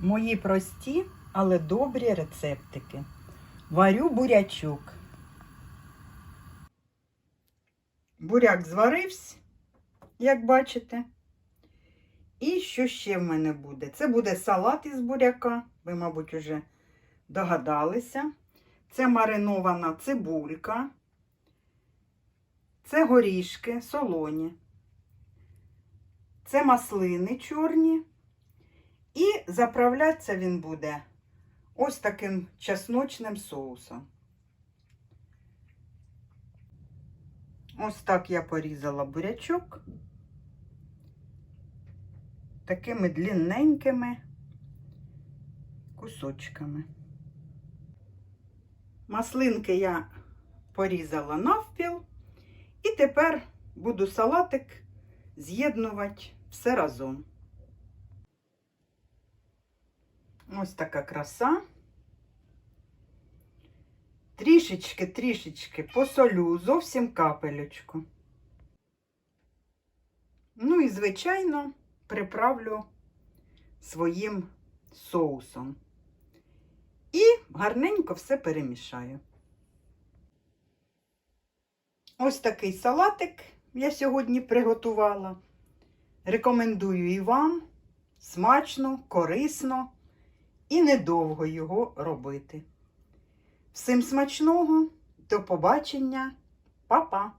Мої прості, але добрі рецептики. Варю бурячок. Буряк зварився, як бачите. І що ще в мене буде? Це буде салат із буряка. Ви, мабуть, уже догадалися. Це маринована цибулька. Це горішки солоні. Це маслини чорні. І заправлятися він буде ось таким чесночним соусом. Ось так я порізала бурячок такими длинненькими кусочками. Маслинки я порізала навпіл, і тепер буду салатик з'єднувати все разом. Ось така краса. Трішечки, трішечки посолю, зовсім капелючку. Ну і, звичайно, приправлю своїм соусом. І гарненько все перемішаю. Ось такий салатик я сьогодні приготувала. Рекомендую і вам смачно, корисно і недовго його робити. Всім смачного, до побачення, Па-па!